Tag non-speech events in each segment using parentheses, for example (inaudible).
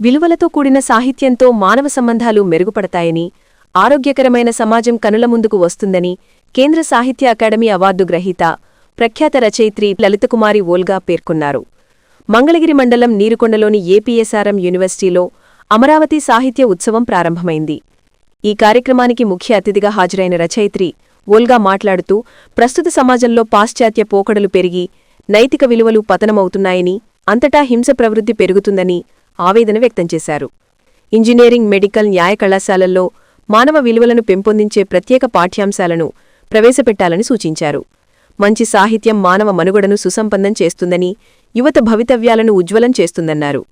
విలువలతో కూడిన సాహిత్యంతో మానవ సంబంధాలు మెరుగుపడతాయని ఆరోగ్యకరమైన సమాజం కనుల ముందుకు వస్తుందని కేంద్ర సాహిత్య అకాడమీ అవార్డు గ్రహీత ప్రఖ్యాత రచయిత్రి లలితకుమారి ఓల్గా పేర్కొన్నారు. మంగళగిరి మండలం నీరుకొండలోని ఏపీఎస్ఆర్ఎం యూనివర్సిటీలో అమరావతి సాహిత్య ఉత్సవం ప్రారంభమైంది. ఈ కార్యక్రమానికి ముఖ్య అతిథిగా హాజరైన రచయిత్రి ఓల్గా మాట్లాడుతూ ప్రస్తుత సమాజంలో పాశ్చాత్య పోకడలు పెరిగి నైతిక విలువలు పతనమవుతున్నాయని అంతటా హింస ప్రవృద్ధి పెరుగుతుందని ఆవేదన వ్యక్తం చేశారు. ఇంజనీరింగ్ మెడికల్ న్యాయ కళాశాలల్లో మానవ విలువలను పెంపొందించే ప్రత్యేక పాఠ్యాంశాలను ప్రవేశపెట్టాలని సూచించారు. మంచి సాహిత్యం మానవ మనుగడను సుసంపన్నం చేస్తుందని యువత భవితవ్యాలను ఉజ్వలం చేస్తుందన్నారు.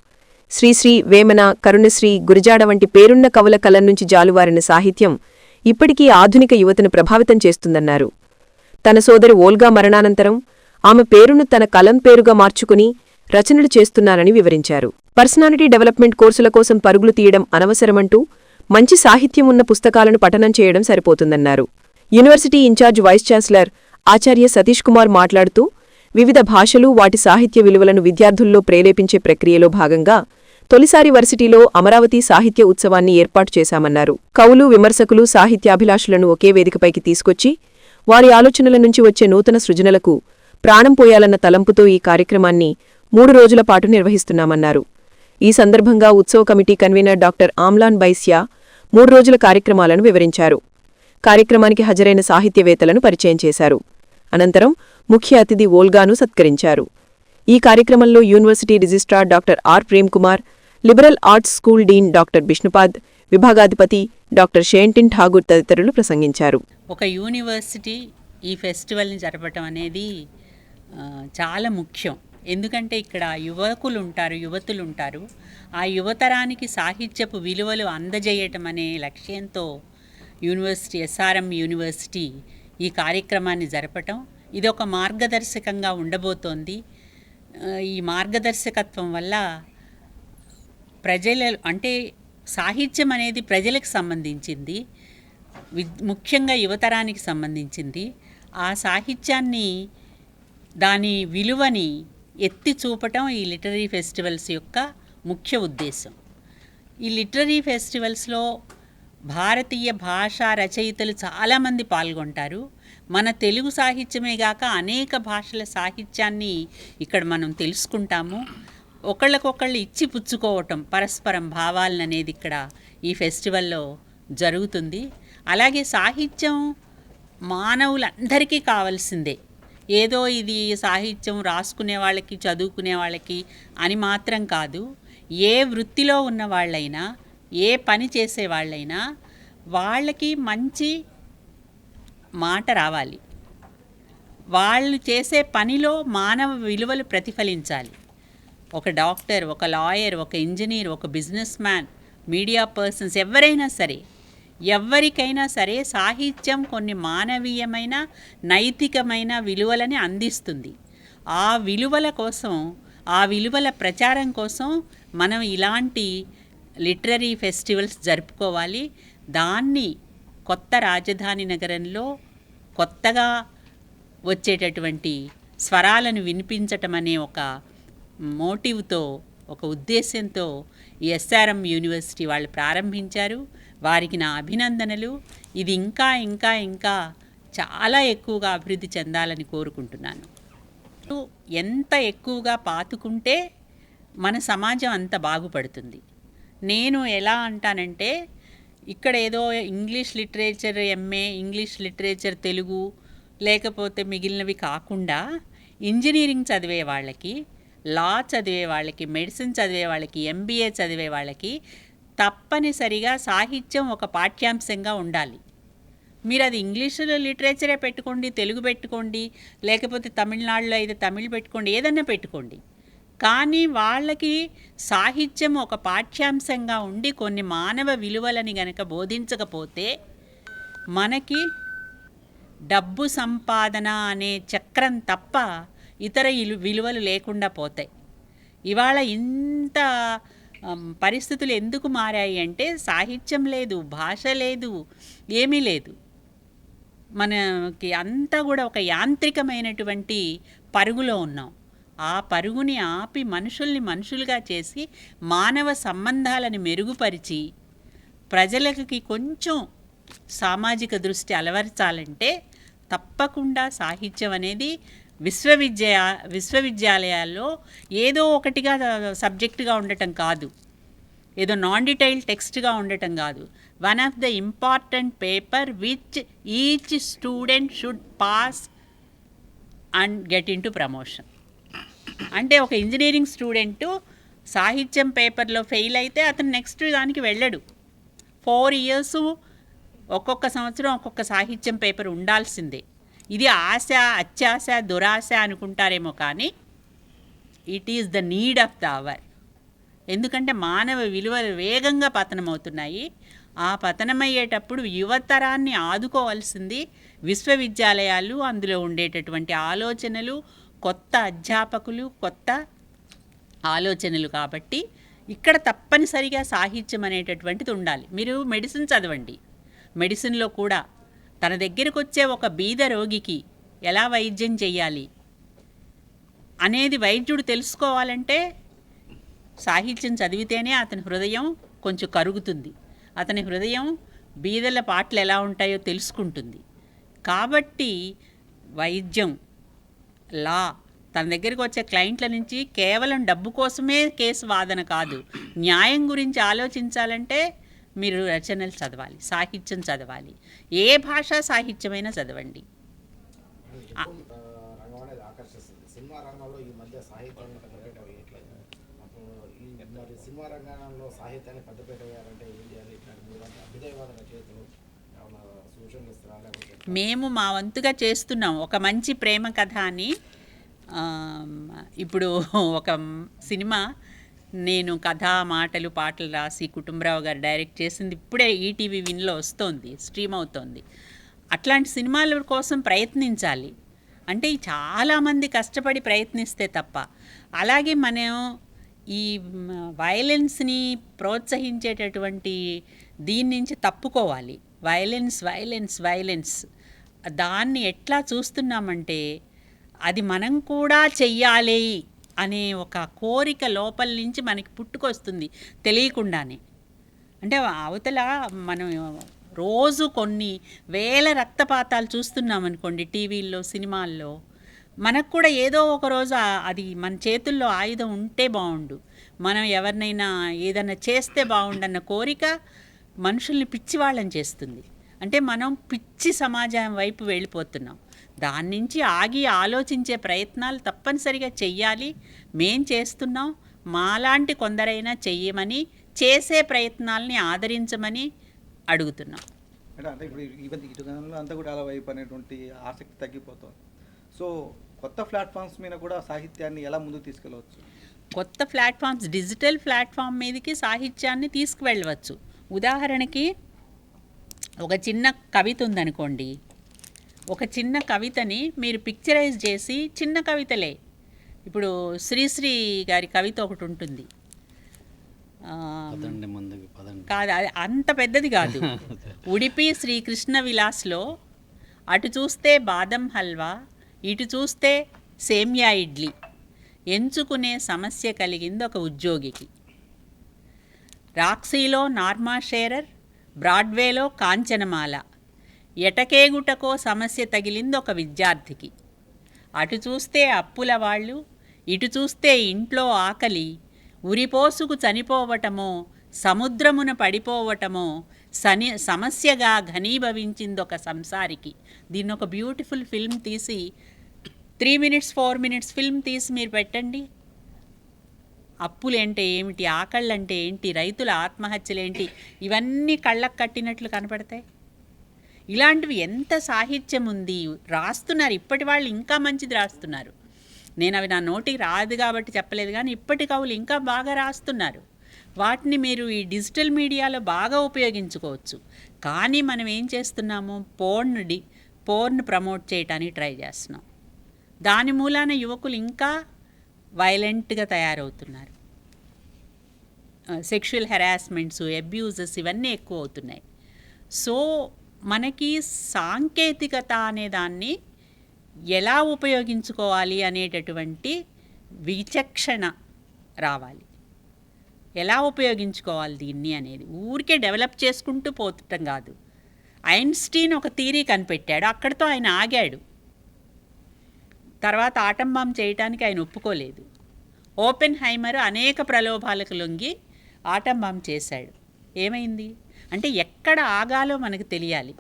శ్రీశ్రీ వేమన కరుణశ్రీ గురజాడ వంటి పేరున్న కవుల కలం నుంచి జాలువారిన సాహిత్యం ఇప్పటికీ ఆధునిక యువతను ప్రభావితం చేస్తుందన్నారు. తన సోదరి ఓల్గా మరణానంతరం ఆమె పేరును తన కలం పేరుగా మార్చుకుని రచనలు చేస్తున్నారని వివరించారు. పర్సనాలిటీ డెవలప్మెంట్ కోర్సుల కోసం పరుగులు తీయడం అనవసరమంటూ మంచి సాహిత్యం ఉన్న పుస్తకాలను పఠనం చేయడం సరిపోతుందన్నారు. University incharge vice chancellor Acharya Satish Kumar మాట్లాడుతూ వివిధ భాషలు వాటి సాహిత్య విలువలను విద్యార్థుల్లో ప్రేరేపించే ప్రక్రియలో భాగంగా తొలిసారి వర్సిటీలో అమరావతి సాహిత్య ఉత్సవాన్ని ఏర్పాటు చేశామన్నారు. కవులు విమర్శకులు సాహిత్యాభిలాషులను ఒకే వేదికపైకి తీసుకొచ్చి వారి ఆలోచనల నుంచి వచ్చే నూతన సృజనలకు ప్రాణం పోయాలన్న తలంపుతో ఈ కార్యక్రమాన్ని మూడు రోజుల పాటు నిర్వహిస్తున్నామన్నారు. ఈ సందర్భంగా ఉత్సవ committee convener doctor Amlan Baishya మూడు రోజుల కార్యక్రమాలను వివరించారు. కార్యక్రమానికి హాజరైన సాహిత్యవేత్తలను పరిచయం చేశారు. అనంతరం ముఖ్య అతిథి ఓల్గాను సత్కరించారు. ఈ కార్యక్రమంలో university registrar doctor R Premkumar liberal arts school dean doctor Bishnupad విభాగాధిపతి doctor షేంటిన్ Tagore తదితరులు ప్రసంగించారు. ఒక యూనివర్సిటీ ఈ ఫెస్టివల్ని జరపటం అనేది చాలా ముఖ్యం. ఎందుకంటే ఇక్కడ యువకులు ఉంటారు యువతులు ఉంటారు ఆ యువతరానికి సాహిత్యపు విలువలు అందజేయటం అనే లక్ష్యంతో యూనివర్సిటీ ఎస్ఆర్ఎం యూనివర్సిటీ ఈ కార్యక్రమాన్ని జరపటం ఇది ఒక మార్గదర్శకంగా ఉండబోతోంది. ఈ మార్గదర్శకత్వం వల్ల ప్రజల అంటే సాహిత్యం అనేది ప్రజలకు సంబంధించింది వి ముఖ్యంగా యువతరానికి సంబంధించింది. ఆ సాహిత్యాన్ని దాని విలువని ఎత్తి చూపటం ఈ లిటరీ ఫెస్టివల్స్ యొక్క ముఖ్య ఉద్దేశం. ఈ లిటరీ ఫెస్టివల్స్లో భారతీయ భాషా రచయితలు చాలామంది పాల్గొంటారు. మన తెలుగు సాహిత్యమే గాక అనేక భాషల సాహిత్యాన్ని ఇక్కడ మనం తెలుసుకుంటాము. ఒకళ్ళకొకళ్ళు ఇచ్చి పుచ్చుకోవటం పరస్పరం భావాలను అనేది ఇక్కడ ఈ ఫెస్టివల్లో జరుగుతుంది. అలాగే సాహిత్యం మానవులందరికీ కావాల్సిందే. ఏదో ఇది సాహిత్యం రాసుకునే వాళ్ళకి చదువుకునే వాళ్ళకి అని మాత్రం కాదు. ఏ వృత్తిలో ఉన్న వాళ్ళైనా ఏ పని చేసే వాళ్ళైనా వాళ్ళకి మంచి మాట రావాలి. వాళ్ళు చేసే పనిలో మానవ విలువలు ప్రతిఫలించాలి. ఒక డాక్టర్ ఒక లాయర్ ఒక ఇంజనీర్ ఒక బిజినెస్ మ్యాన్ మీడియా పర్సన్స్ ఎవరైనా సరే ఎవరికైనా సరే సాహిత్యం కొన్ని మానవీయమైన నైతికమైన విలువలని అందిస్తుంది. ఆ విలువల కోసం ఆ విలువల ప్రచారం కోసం మనం ఇలాంటి లిటరరీ ఫెస్టివల్స్ జరుపుకోవాలి. దాన్ని కొత్త రాజధాని నగరంలో కొత్తగా వచ్చేటటువంటి స్వరాలను వినిపించటం అనే ఒక మోటివ్తో ఒక ఉద్దేశంతో ఎస్ఆర్ఎం యూనివర్సిటీ వాళ్ళు ప్రారంభించారు. వారికి నా అభినందనలు. ఇది ఇంకా ఇంకా ఇంకా చాలా ఎక్కువగా అభివృద్ధి చెందాలని కోరుకుంటున్నాను. ఎంత ఎక్కువగా పాతుకుంటే మన సమాజం అంత బాగుపడుతుంది. నేను ఎలా అంటానంటే ఇక్కడ ఏదో English literature MA English literature Telugu లేకపోతే మిగిలినవి కాకుండా ఇంజనీరింగ్ చదివే వాళ్ళకి లా చదివే వాళ్ళకి మెడిసిన్ చదివే వాళ్ళకి ఎంబీఏ చదివే వాళ్ళకి తప్పనిసరిగా సాహిత్యం ఒక పాఠ్యాంశంగా ఉండాలి. మీరు అది ఇంగ్లీషులో లిటరేచరే పెట్టుకోండి తెలుగు పెట్టుకోండి లేకపోతే తమిళనాడులో అయితే తమిళ్ పెట్టుకోండి ఏదన్నా పెట్టుకోండి. కానీ వాళ్ళకి సాహిత్యం ఒక పాఠ్యాంశంగా ఉండి కొన్ని మానవ విలువలని గనక బోధించకపోతే మనకి డబ్బు సంపాదన అనే చక్రం తప్ప ఇతర ఇలు విలువలు లేకుండా పోతాయి. ఇవాళ ఇంత పరిస్థితులు ఎందుకు మారాయి అంటే సాహిత్యం లేదు భాష లేదు ఏమీ లేదు. మనకి అంతా కూడా ఒక యాంత్రికమైనటువంటి పరుగులో ఉన్నాం. ఆ పరుగుని ఆపి మనుషుల్ని మనుషులుగా చేసి మానవ సంబంధాలను మెరుగుపరిచి ప్రజలకి కొంచెం సామాజిక దృష్టి అలవరచాలంటే తప్పకుండా సాహిత్యం అనేది విశ్వవిద్య విశ్వవిద్యాలయాల్లో ఏదో ఒకటిగా సబ్జెక్టుగా ఉండటం కాదు. ఏదో నాన్ డీటెయిల్ టెక్స్ట్గా ఉండటం కాదు. One of the important paper which each student should pass and get in to promotion అంటే ఒక ఇంజనీరింగ్ స్టూడెంట్ సాహిత్యం పేపర్లో ఫెయిల్ అయితే అతను నెక్స్ట్ దానికి వెళ్ళడు. ఫోర్ ఇయర్స్ ఒక్కొక్క సంవత్సరం ఒక్కొక్క సాహిత్యం పేపర్ ఉండాల్సిందే. ఇది ఆశ అత్యాశ దురాశ అనుకుంటారేమో కానీ it is the need of the hour ఎందుకంటే మానవ విలువలు వేగంగా పతనమవుతున్నాయి. ఆ పతనమయ్యేటప్పుడు యువతరాన్ని ఆదుకోవాల్సింది విశ్వవిద్యాలయాలు అందులో ఉండేటటువంటి ఆలోచనలు కొత్త అధ్యాపకులు కొత్త ఆలోచనలు కాబట్టి ఇక్కడ తప్పనిసరిగా సాహిత్యం అనేటటువంటిది ఉండాలి. మీరు మెడిసిన్ చదవండి. మెడిసిన్లో కూడా తన దగ్గరకొచ్చే ఒక బీద రోగికి ఎలా వైద్యం చేయాలి అనేది వైద్యుడు తెలుసుకోవాలంటే సాహిత్యం చదివితేనే అతని హృదయం కొంచెం కరుగుతుంది. అతని హృదయం బీదల పాటలు ఎలా ఉంటాయో తెలుసుకుంటుంది. కాబట్టి వైద్యం లా తన దగ్గరికి వచ్చే క్లయింట్ల నుంచి కేవలం డబ్బు కోసమే కేసు వాదన కాదు. న్యాయం గురించి ఆలోచించాలంటే మీరు రచనలు చదవాలి సాహిత్యం చదవాలి. ఏ భాషా సాహిత్యమైనా చదవండి. సినిమా రంగంలో సాహిత్యాన్ని పెద్దపీట వేయాలంటే ఏం చేయాలి? ఇట్లాంటి రచయితలు మేము మా వంతుగా చేస్తున్నాం. ఒక మంచి ప్రేమ కథ అని ఇప్పుడు ఒక సినిమా నేను కథ మాటలు పాటలు రాసి కుటుంబరావు గారు డైరెక్ట్ చేసింది ఇప్పుడే ఈటీవీ విన్లో వస్తోంది స్ట్రీమ్ అవుతోంది. అట్లాంటి సినిమాల కోసం ప్రయత్నించాలి. అంటే చాలామంది కష్టపడి ప్రయత్నిస్తే తప్ప. అలాగే మనం ఈ వైలెన్స్ని ప్రోత్సహించేటటువంటి దీని నుంచి తప్పుకోవాలి. వైలెన్స్ వైలెన్స్ వైలెన్స్ దాన్ని ఎట్లా చూస్తున్నామంటే అది మనం కూడా చెయ్యాలి. అనే ఒక కోరిక లోపల నుంచి మనకి పుట్టుకొస్తుంది తెలియకుండానే. అంటే అవతల మనం రోజు కొన్ని వేల రక్తపాతాలు చూస్తున్నాం అనుకోండి టీవీల్లో సినిమాల్లో. మనకు కూడా ఏదో ఒక రోజు అది మన చేతుల్లో ఆయుధం ఉంటే బాగుండు మనం ఎవరినైనా ఏదైనా చేస్తే బాగుండన్న కోరిక మనుషుల్ని పిచ్చివాళ్ళని చేస్తుంది. అంటే మనం పిచ్చి సమాజం వైపు వెళ్ళిపోతున్నాం. దాని నుంచి ఆగి ఆలోచించే ప్రయత్నాలు తప్పనిసరిగా చెయ్యాలి. మేం చేస్తున్నాం. మాలాంటి కొందరైనా చెయ్యమని చేసే ప్రయత్నాల్ని ఆదరించమని అడుగుతున్నాం. అంటే ఇప్పుడు ఇటు అంతా కూడా అలా వైపు అనేటువంటి ఆసక్తి తగ్గిపోతుంది. సో కొత్త ప్లాట్ఫామ్స్ మీద కూడా సాహిత్యాన్ని ఎలా ముందుకు తీసుకెళ్ళవచ్చు? కొత్త ప్లాట్ఫామ్స్ డిజిటల్ ప్లాట్ఫామ్ మీదకి సాహిత్యాన్ని తీసుకువెళ్ళవచ్చు. ఉదాహరణకి ఒక చిన్న కవిత ఉందనుకోండి. ఒక చిన్న కవితని మీరు పిక్చరైజ్ చేసి చిన్న కవితలే. ఇప్పుడు శ్రీశ్రీ గారి కవిత ఒకటి ఉంటుంది. కాదు అది అంత పెద్దది కాదు. (laughs) ఉడిపి శ్రీ కృష్ణ విలాస్లో అటు చూస్తే బాదం హల్వా ఇటు చూస్తే సేమ్యా ఇడ్లీ ఎంచుకునే సమస్య కలిగింది ఒక ఉద్యోగికి. రాక్సీలో నార్మా షేరర్ బ్రాడ్వేలో కాంచనమాల ఎటకేగుటకో సమస్య తగిలింది ఒక విద్యార్థికి. అటు చూస్తే అప్పుల వాళ్ళు ఇటు చూస్తే ఇంట్లో ఆకలి ఉరిపోసుకు చనిపోవటమో సముద్రమున పడిపోవటమో సని సమస్యగా ఘనీభవించింది ఒక సంసారికి. దీన్ని ఒక బ్యూటిఫుల్ ఫిల్మ్ తీసి three minutes four minutes film తీసి మీరు పెట్టండి. అప్పులేంటే ఏమిటి ఆకళ్ళంటే ఏంటి రైతుల ఆత్మహత్యలేంటి ఇవన్నీ కళ్ళకు కట్టినట్లు కనపడతాయి. ఇలాంటివి ఎంత సాహిత్యం ఉంది? రాస్తున్నారు. ఇప్పటి వాళ్ళు ఇంకా మంచిది రాస్తున్నారు. నేను అవి నా నోటికి రాదు కాబట్టి చెప్పలేదు కానీ ఇప్పటి కవులు ఇంకా బాగా రాస్తున్నారు. వాటిని మీరు ఈ డిజిటల్ మీడియాలో బాగా ఉపయోగించుకోవచ్చు. కానీ మనం ఏం చేస్తున్నాము? పోర్న్ డి పోర్న్ ప్రమోట్ చేయటానికి ట్రై చేస్తున్నాం. దాని మూలాన యువకులు ఇంకా వైలెంట్గా తయారవుతున్నారు. సెక్షువల్ హెరాస్మెంట్స్ అబ్యూజెస్ ఇవన్నీ ఎక్కువ అవుతున్నాయి. సో మనకి సాంకేతికత అనే దాన్ని ఎలా ఉపయోగించుకోవాలి అనేటటువంటి విచక్షణ రావాలి. ఎలా ఉపయోగించుకోవాలి దీన్ని అనేది? ఊరికే డెవలప్ చేసుకుంటూ పోతుంటం కాదు. ఐన్స్టీన్ ఒక థీరీ కనిపెట్టాడు. అక్కడితో ఆయన ఆగాడు. తర్వాత ఆటంబం చేయటానికి ఆయన ఒప్పుకోలేదు. ఓపెన్ హైమర్ అనేక ప్రలోభాలకు లొంగి ఆటంబం చేశాడు. ఏమైంది? అంటే ఎక్కడ ఆగాలో మనకు తెలియాలి.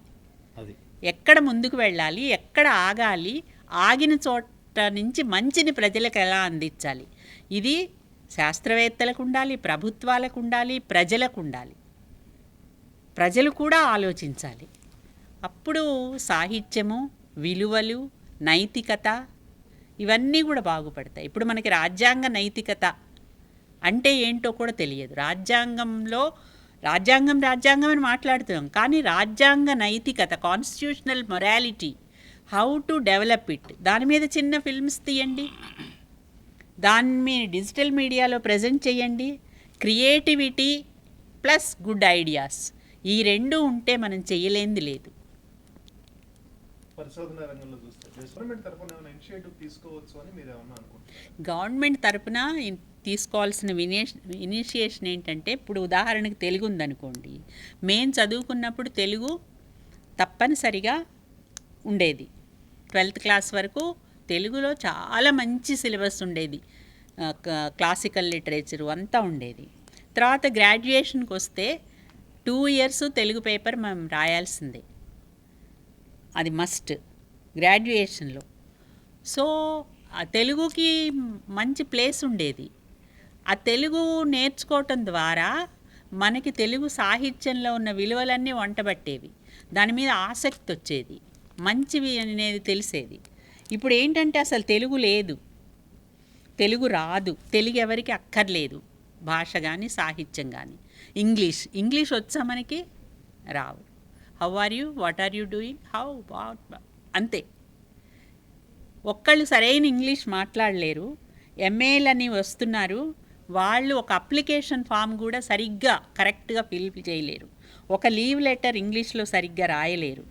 ఎక్కడ ముందుకు వెళ్ళాలి ఎక్కడ ఆగాలి ఆగిన చోట నుంచి మంచిని ప్రజలకు ఎలా అందించాలి? ఇది శాస్త్రవేత్తలకు ఉండాలి ప్రభుత్వాలకు ఉండాలి ప్రజలకు ఉండాలి. ప్రజలు కూడా ఆలోచించాలి. అప్పుడు సాహిత్యము విలువలు నైతికత ఇవన్నీ కూడా బాగుపడతాయి. ఇప్పుడు మనకి రాజ్యాంగ నైతికత అంటే ఏంటో కూడా తెలియదు. రాజ్యాంగంలో రాజ్యాంగం రాజ్యాంగం అని మాట్లాడుతున్నాం. కానీ రాజ్యాంగ నైతికత constitutional morality how to develop it దాని మీద చిన్న ఫిల్మ్స్ తీయండి. దాన్ని డిజిటల్ మీడియాలో ప్రజెంట్ చేయండి. క్రియేటివిటీ ప్లస్ గుడ్ ఐడియాస్ ఈ రెండు ఉంటే మనం చేయలేంది లేదు. గవర్నమెంట్ తరపున తీసుకోవాల్సిన వినే ఇనిషియేషన్ ఏంటంటే ఇప్పుడు ఉదాహరణకు తెలుగు ఉందనుకోండి. మేము చదువుకున్నప్పుడు తెలుగు తప్పనిసరిగా ఉండేది. ట్వెల్త్ క్లాస్ వరకు తెలుగులో చాలా మంచి సిలబస్ ఉండేది. క- క్లాసికల్ లిటరేచర్ అంతా ఉండేది. తర్వాత గ్రాడ్యుయేషన్కి వస్తే టూ ఇయర్స్ తెలుగు పేపర్ మనం రాయాల్సిందే. అది మస్ట్ గ్రాడ్యుయేషన్లో. సో తెలుగుకి మంచి ప్లేస్ ఉండేది. ఆ తెలుగు నేర్చుకోవటం ద్వారా మనకి తెలుగు సాహిత్యంలో ఉన్న విలువలన్నీ వంటబట్టేవి. దాని మీద ఆసక్తి వచ్చేది. మంచివి అనేది తెలిసేది. ఇప్పుడు ఏంటంటే అసలు తెలుగు లేదు. తెలుగు రాదు. తెలుగు ఎవరికి అక్కర్లేదు. భాష కానీ సాహిత్యం కానీ ఇంగ్లీష్. ఇంగ్లీష్ వచ్చా మనకి? రావు. How are you what are you doing how what అంతే. ఒక్కళ్ళు సరైన ఇంగ్లీష్ మాట్లాడలేరు. ఎంఏలని వస్తున్నారు. వాళ్ళు ఒక అప్లికేషన్ ఫామ్ కూడా సరిగ్గా కరెక్ట్గా ఫిల్ చేయలేరు. ఒక లీవ్ లెటర్ ఇంగ్లీష్లో సరిగ్గా రాయలేరు.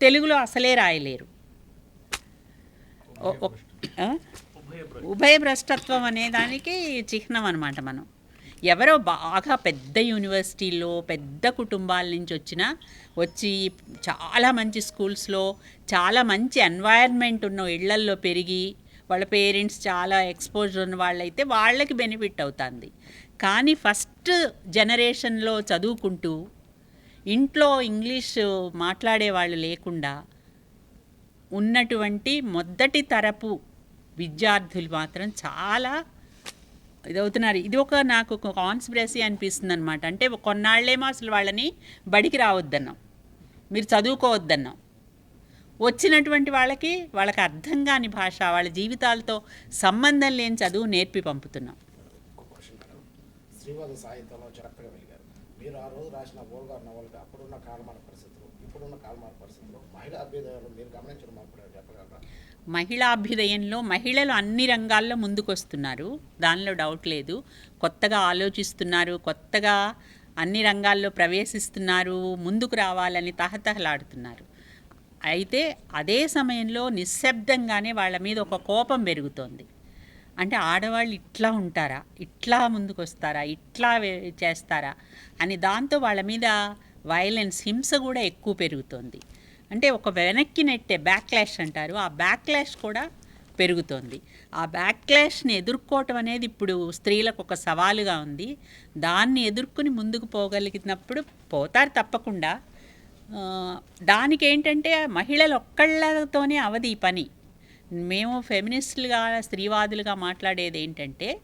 తెలుగులో అసలే రాయలేరు. ఉభయ భ్రష్టత్వం అనే దానికి చిహ్నం అనమాట మనం. ఎవరో బాగా పెద్ద యూనివర్సిటీల్లో పెద్ద కుటుంబాల నుంచి వచ్చిన వచ్చి చాలా మంచి స్కూల్స్లో చాలా మంచి ఎన్వైర్న్మెంట్ ఉన్న ఇళ్ళల్లో పెరిగి వాళ్ళ పేరెంట్స్ చాలా ఎక్స్పోజర్ ఉన్న వాళ్ళైతే వాళ్ళకి బెనిఫిట్ అవుతుంది. కానీ ఫస్ట్ జనరేషన్లో చదువుకుంటూ ఇంట్లో ఇంగ్లీష్ మాట్లాడే వాళ్ళు లేకుండా ఉన్నటువంటి మొదటి తరపు విద్యార్థులు మాత్రం చాలా ఇదవుతున్నారు. ఇది ఒక నాకు ఒక కాన్స్పిరసీ అనిపిస్తుంది అనమాట అంటే కొన్నాళ్ళేమో అసలు వాళ్ళని బడికి రావద్దన్నాం. మీరు చదువుకోవద్దన్నాం. వచ్చినటువంటి వాళ్ళకి వాళ్ళకి అర్థం కాని భాష వాళ్ళ జీవితాలతో సంబంధం లేని చదువు నేర్పి పంపుతున్నాం. ఇంకో క్వశ్చన్ మేడం. శ్రీవాద సాహిత్యంలో చిరప్పగా వెలిగారు. మీరు ఆ రోజు రాసిన ఓల్గార్ నవల్గా అప్పుడున్న కాలమాన పరిస్థితులు ఇప్పుడున్న కాలమాన పరిస్థితులు మహిళా అభ్యుదయాలు మీరు గమనించిన మార్పు చెప్పగలరా? మహిళా అభ్యుదయంలో మహిళలు అన్ని రంగాల్లో ముందుకొస్తున్నారు. దానిలో డౌట్ లేదు. కొత్తగా ఆలోచిస్తున్నారు. కొత్తగా అన్ని రంగాల్లో ప్రవేశిస్తున్నారు. ముందుకు రావాలని తహతహలాడుతున్నారు. అయితే అదే సమయంలో నిశ్శబ్దంగానే వాళ్ళ మీద ఒక కోపం పెరుగుతోంది. అంటే ఆడవాళ్ళు ఇట్లా ఉంటారా? ఇట్లా ముందుకు వస్తారా ఇట్లా చేస్తారా? అని దాంతో వాళ్ళ మీద వైలెన్స్ హింస కూడా ఎక్కువ పెరుగుతోంది. అంటే ఒక వెనక్కి నెట్టే బ్యాక్లాష్ అంటారు. ఆ బ్యాక్లాష్ కూడా పెరుగుతోంది. ఆ బ్యాక్లాష్ని ఎదుర్కోవటం అనేది ఇప్పుడు స్త్రీలకు ఒక సవాలుగా ఉంది. దాన్ని ఎదుర్కొని ముందుకు పోగలిగినప్పుడు పోతారు తప్పకుండా. దానికి ఏంటంటే మహిళలు ఒక్కళ్ళతోనే అవది ఈ పని. మేము ఫెమినిస్టులుగా స్త్రీవాదులుగా మాట్లాడేది ఏంటంటే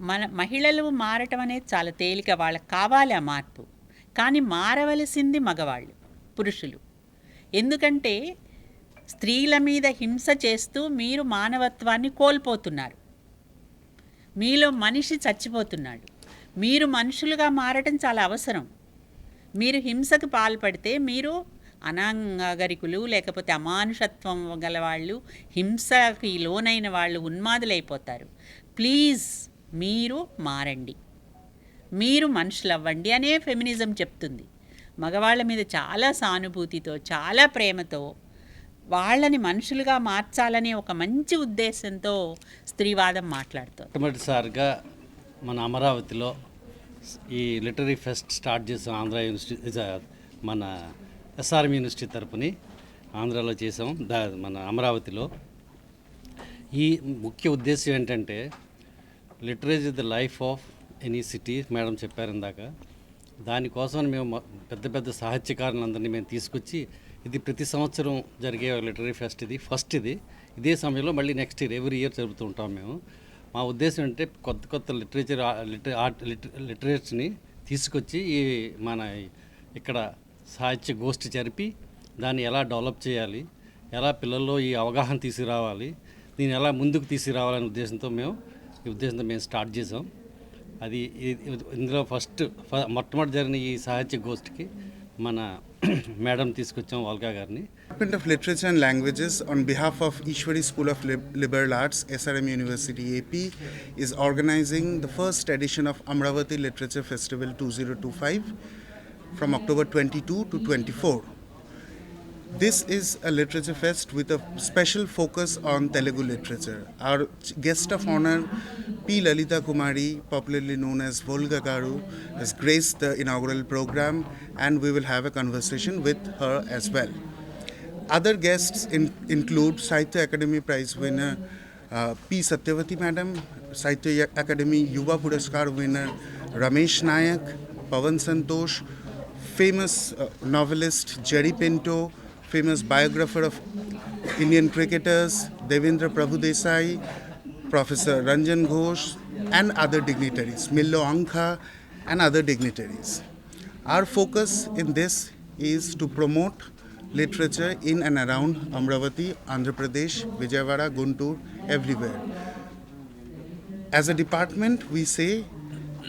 మన మహిళలు మారటం అనేది చాలా తేలిక వాళ్ళకి కావాలి ఆ మార్పు. కానీ మారవలసింది మగవాళ్ళు పురుషులు. ఎందుకంటే స్త్రీల మీద హింస చేస్తూ మీరు మానవత్వాన్ని కోల్పోతున్నారు. మీలో మనిషి చచ్చిపోతున్నాడు. మీరు మనుషులుగా మారటం చాలా అవసరం. మీరు హింసకు పాల్పడితే మీరు అనాగరికులు లేకపోతే అమానుషత్వం గల వాళ్ళు హింసకి లోనైన వాళ్ళు ఉన్మాదులైపోతారు. ప్లీజ్ మీరు మారండి. మీరు మనుషులు అవ్వండి అనే ఫెమినిజం చెప్తుంది. మగవాళ్ళ మీద చాలా సానుభూతితో చాలా ప్రేమతో వాళ్ళని మనుషులుగా మార్చాలనే ఒక మంచి ఉద్దేశంతో స్త్రీవాదం మాట్లాడుతుంది. మొట్టమొదటిసారిగా మన అమరావతిలో ఈ లిటరీ ఫెస్ట్ స్టార్ట్ చేసాం ఆంధ్ర యూనివర్సిటీ మన ఎస్ఆర్ఎం యూనివర్సిటీ తరపుని ఆంధ్రాలో చేసాం దా మన అమరావతిలో. ఈ ముఖ్య ఉద్దేశం ఏంటంటే literature the life of any city madam చెప్పారు ఇందాక. దానికోసం మేము పెద్ద పెద్ద సాహిత్యకారులందరినీ మేము తీసుకొచ్చి ఇది ప్రతి సంవత్సరం జరిగే లిటరీ ఫెస్ట్ ఇది ఫస్ట్ ఇది. ఇదే సమయంలో మళ్ళీ నెక్స్ట్ ఇయర్ ఎవ్రీ ఇయర్ జరుపుతూ ఉంటాం మేము. మా ఉద్దేశం అంటే కొత్త కొత్త లిటరేచర్ లిటరీ ఆర్ట్ లిటరేచర్ని తీసుకొచ్చి ఈ మన ఇక్కడ సాహిత్య గోష్ఠి జరిపి దాన్ని ఎలా డెవలప్ చేయాలి ఎలా పిల్లల్లో ఈ అవగాహన తీసుకురావాలి దీన్ని ఎలా ముందుకు తీసుకురావాలనే ఉద్దేశంతో మేము ఈ ఉద్దేశంతో మేము స్టార్ట్ చేసాం. అది ఇందులో ఫస్ట్ మొట్టమొదటి జరిగిన ఈ సాహిత్య గోష్ఠికి మన మేడం తీసుకొచ్చాం వాల్కా గారిని Department of Literature and Languages, on behalf of Ishwari School of Lib- Liberal Arts, SRM University AP, is organizing the first edition of Amravati Literature Festival 2025 from October 22 to 24. this is a literature fest with a special focus on Telugu literature. Our guest of honor, P. Lalita Kumari, popularly known as Volga Garu, has graced the inaugural program, and we will have a conversation with her as well. Other guests in, include Sahitya Academy Prize winner uh, P. Satyavati Madam, Sahitya Academy Yuva Puraskar winner Ramesh Nayak, Pavan Santosh, famous uh, novelist Jerry Pinto, famous biographer of Indian cricketers Devendra Prabhudesai, Professor Ranjan Ghosh, and other dignitaries, Millo Ankha, and other dignitaries. Our focus in this is to promote literature in and around Amravati, Andhra Pradesh, Vijayawada, Guntur, everywhere. As a department, we say,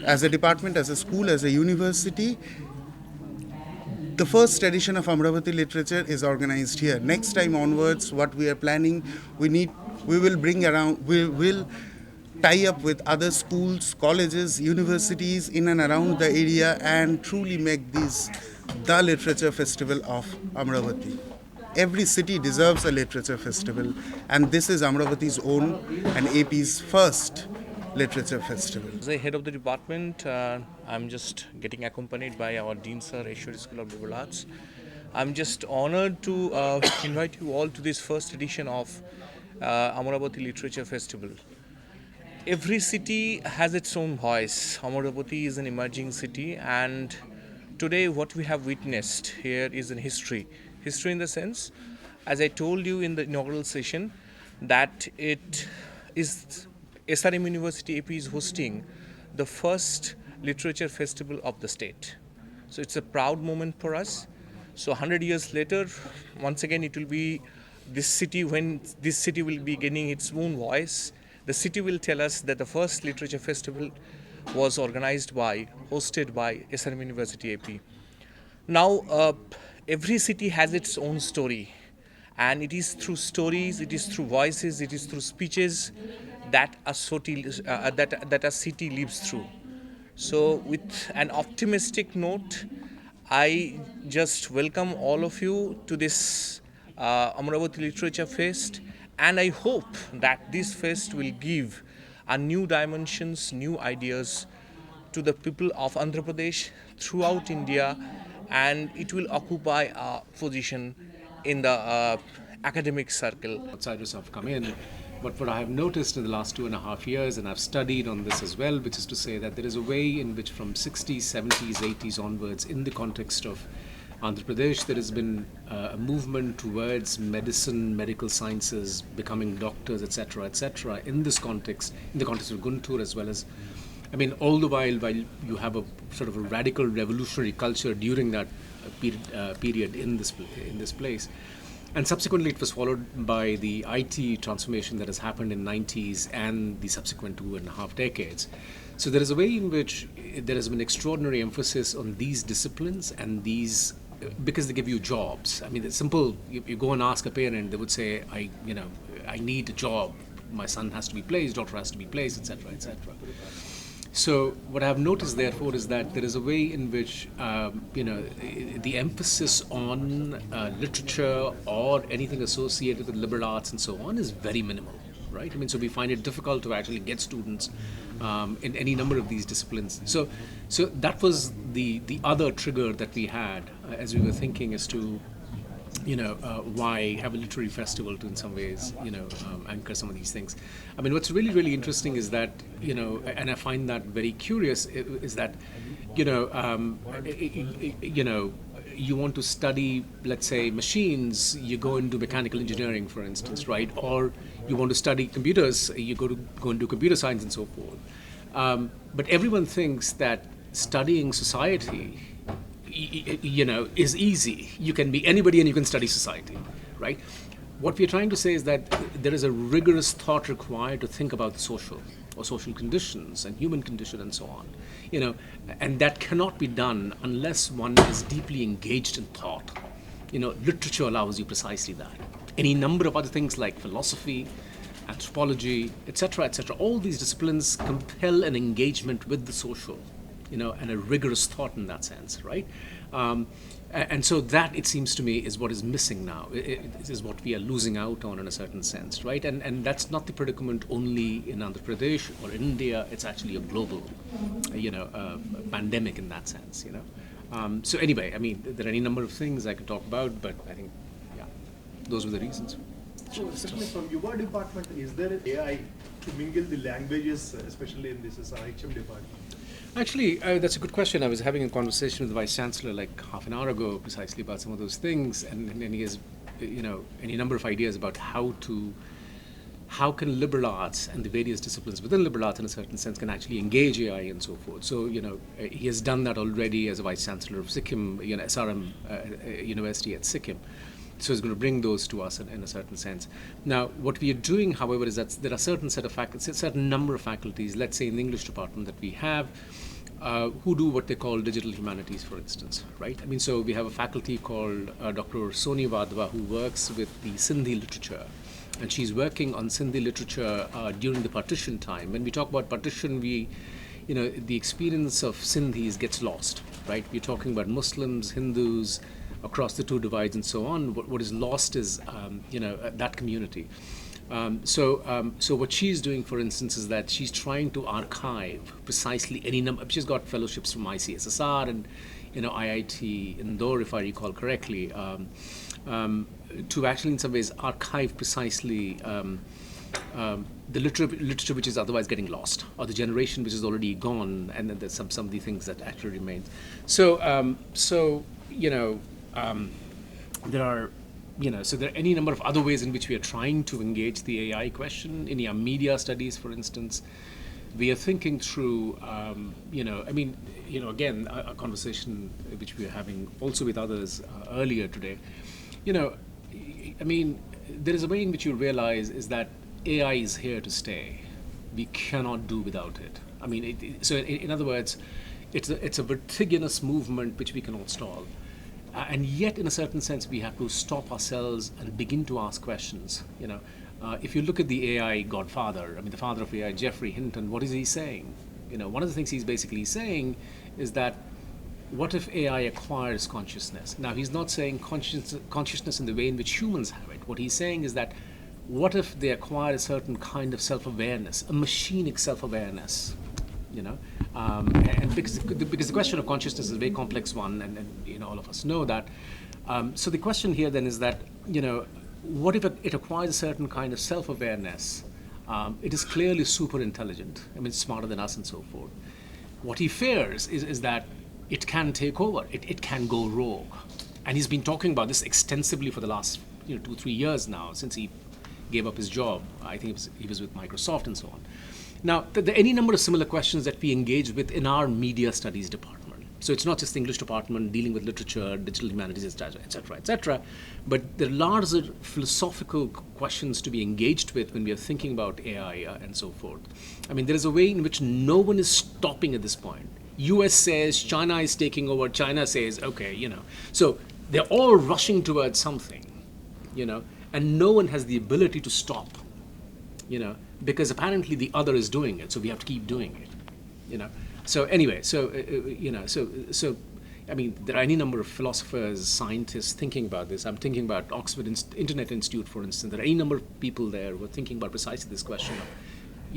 as a department, as a school, as a university, the first edition of Amravati literature is organized here. Next time onwards, what we are planning, we need, we will bring around, we will tie up with other schools, colleges, universities in and around the area and truly make this the literature festival of Amravati. Every city deserves a literature festival, and this is Amravati's own and AP's first literature festival. As the head of the department, uh, I'm just getting accompanied by our Dean Sir, Ashwari School of Liberal Arts. I'm just honored to uh, (coughs) invite you all to this first edition of uh, Amaravati Literature Festival. Every city has its own voice. Amaravati is an emerging city, and today, what we have witnessed here is in history. History, in the sense, as I told you in the inaugural session, that it is SRM University AP is hosting the first literature festival of the state. So it's a proud moment for us. So 100 years later, once again, it will be this city when this city will be gaining its own voice. The city will tell us that the first literature festival was organized by, hosted by SRM University AP. Now, uh, every city has its own story, and it is through stories, it is through voices, it is through speeches that a city, uh, that, that a city lives through. So, with an optimistic note, I just welcome all of you to this uh, Amravati Literature Fest, and I hope that this fest will give a new dimensions, new ideas to the people of Andhra Pradesh throughout India, and it will occupy a position in the uh, academic circle. outsiders have come in. But what I have noticed in the last two and a half years, and I've studied on this as well, which is to say that there is a way in which from 60s, 70s, 80s onwards, in the context of Andhra Pradesh, there has been uh, a movement towards medicine, medical sciences, becoming doctors, etc., etc. In this context, in the context of Guntur as well as, I mean, all the while, while you have a sort of a radical revolutionary culture during that uh, period, uh, period in this in this place. And subsequently, it was followed by the IT transformation that has happened in 90s and the subsequent two and a half decades. So there is a way in which eh, there has been extraordinary emphasis on these disciplines and these eh, because they give you jobs. I mean, it's simple. You, you go and ask a parent, they would say, "I, you know, I need a job. My son has to be placed, daughter has to be placed, etc., etc." so what I've noticed, therefore, is that there is a way in which um, you know the emphasis on uh, literature or anything associated with liberal arts and so on is very minimal, right? I mean, so we find it difficult to actually get students um, in any number of these disciplines. So, so that was the the other trigger that we had uh, as we were thinking as to you know, uh, why have a literary festival to, in some ways, you know, um, anchor some of these things. I mean, what's really, really interesting is that, you know, and I find that very curious, is that, you know, um, you know, you want to study, let's say, machines, you go into mechanical engineering, for instance, right? Or you want to study computers, you go to go into computer science and so forth. Um, but everyone thinks that studying society you know, is easy. You can be anybody and you can study society, right? What we're trying to say is that there is a rigorous thought required to think about the social or social conditions and human condition and so on, you know, and that cannot be done unless one is deeply engaged in thought. You know, literature allows you precisely that. Any number of other things like philosophy, anthropology, etc., etc., all these disciplines compel an engagement with the social you know, and a rigorous thought in that sense, right? Um, and so that, it seems to me, is what is missing now. I- I- It is what we are losing out on in a certain sense, right? And, and that's not the predicament only in Andhra Pradesh or India. It's actually a global, you know, uh, pandemic in that sense, you know. Um, so anyway, I mean, there are any number of things I could talk about, but I think, yeah, those were the reasons. So, from your department, is there AI to mingle the languages, especially in this SIHM department? Actually, uh, that's a good question. I was having a conversation with the vice chancellor like half an hour ago, precisely about some of those things, and, and he has, you know, any number of ideas about how to, how can liberal arts and the various disciplines within liberal arts, in a certain sense, can actually engage AI and so forth. So, you know, uh, he has done that already as a vice chancellor of Sikkim, you know, SRM uh, uh, University at Sikkim. So it's going to bring those to us in, in a certain sense. Now, what we are doing, however, is that there are certain set of faculties, a certain number of faculties, let's say in the English department that we have, uh, who do what they call digital humanities, for instance, right? I mean, so we have a faculty called uh, Dr. Soni Vadva who works with the Sindhi literature. And she's working on Sindhi literature uh, during the partition time. When we talk about partition, we, you know, the experience of Sindhis gets lost, right? We're talking about Muslims, Hindus, across the two divides and so on. What, what is lost is, um, you know, uh, that community. Um, so, um, so what she's doing, for instance, is that she's trying to archive precisely any number. She's got fellowships from ICSSR and, you know, IIT Indore, if I recall correctly, um, um, to actually, in some ways, archive precisely. Um, um, the literature, literature which is otherwise getting lost, or the generation which is already gone, and then there's some some of the things that actually remain. So, so you know, um, there are, you know, so there are any number of other ways in which we are trying to engage the AI question in our media studies, for instance. We are thinking through, um, you know, I mean, you know, again, a, a conversation which we are having also with others uh, earlier today. You know, I mean, there is a way in which you realize is that AI is here to stay. We cannot do without it. I mean, it, so in, in other words, it's a, it's a vertiginous movement which we cannot stall. Uh, and yet, in a certain sense, we have to stop ourselves and begin to ask questions. You know, uh, if you look at the AI godfather, I mean, the father of AI, Jeffrey Hinton, what is he saying? You know, one of the things he's basically saying is that what if AI acquires consciousness? Now, he's not saying conscious, consciousness in the way in which humans have it. What he's saying is that what if they acquire a certain kind of self awareness, a machinic self awareness? You know, um, and because, because the question of consciousness is a very complex one, and, and you know, all of us know that. Um, so the question here then is that, you know, what if it, acquires a certain kind of self awareness? Um, it is clearly super intelligent, I mean, smarter than us and so forth. What he fears is, is that it can take over, it, it can go rogue. And he's been talking about this extensively for the last you know, two, three years now, since he gave up his job. I think was, he was with Microsoft and so on. Now, th- there are any number of similar questions that we engage with in our media studies department. So it's not just the English department dealing with literature, digital humanities, etc., etc., etc., but there are larger philosophical questions to be engaged with when we are thinking about AI uh, and so forth. I mean, there is a way in which no one is stopping at this point. US says China is taking over, China says, okay, you know. So they're all rushing towards something, you know, and no one has the ability to stop, you know, because apparently the other is doing it, so we have to keep doing it. you know. So anyway, so uh, uh, you know, so so. I mean, there are any number of philosophers, scientists thinking about this. I'm thinking about Oxford Inst- Internet Institute, for instance. There are any number of people there who are thinking about precisely this question of,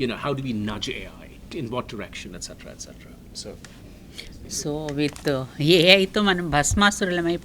you know, how do we nudge AI, in what direction, etc., etc. So so with ఏఐతో మనం భస్మాసురులమై